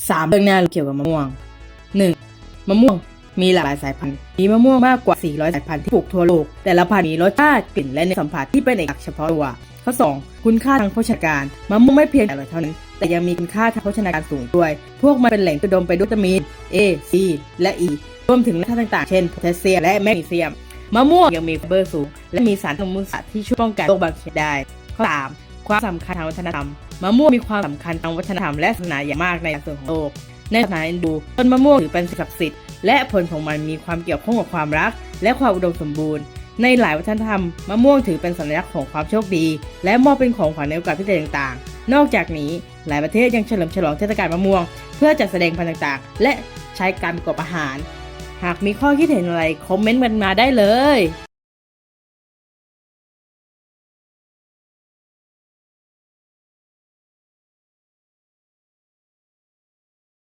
3เรื่องน่าเกี่ยวกับมะม่วง 1. มะม่วงมีหลากหลายสายพันธุ์ มีมะม่วงมากกว่า 400 สายพันธุ์ที่ปลูกทั่วโลก แต่ละพันธุ์มีรสชาติกลิ่นและเนื้อสัมผัสที่เป็นเอกลักษณ์เฉพาะตัว ข้อ 2. คุณค่าทางโภชนาการ มะม่วงไม่เพียงแต่อร่อยเท่านั้น แต่ยังมีคุณค่าทางโภชนาการสูงด้วย พวกมันเป็นแหล่งอุดมไปด้วยวิตามิน A C และ E รวมถึงแร่ธาตุต่างๆ เช่นโพแทสเซียมและแมกนีเซียม มะม่วงยังมีไฟเบอร์สูง และมีสารสมมุติสตร์ที่ช่วยป้องกันโรคบางชนิดได้ ข้อ 3. ความสำคัญทางวัฒนธรรมมะม่วงมีความสำคัญทางวัฒนธรรมและศาสนาอย่างมากในส่วนของโลก ในศาสนาฮินดูต้นมะม่วงถือเป็นสิ่งศักดิ์สิทธิ์และผลของมันมีความเกี่ยวข้องกับความรัก และความอุดมสมบูรณ์ ในหลายวัฒนธรรมมะม่วงถือเป็นสัญลักษณ์ของความโชคดี และมอบเป็นของขวัญในโอกาสพิเศษต่างๆ นอกจากนี้หลายประเทศยังเฉลิมฉลองเทศกาลมะม่วง เพื่อจัดแสดงพันธุ์ต่างๆ และใช้การประกอบอาหาร หากมีข้อคิดเห็นอะไรคอมเมนต์มันมาได้เลย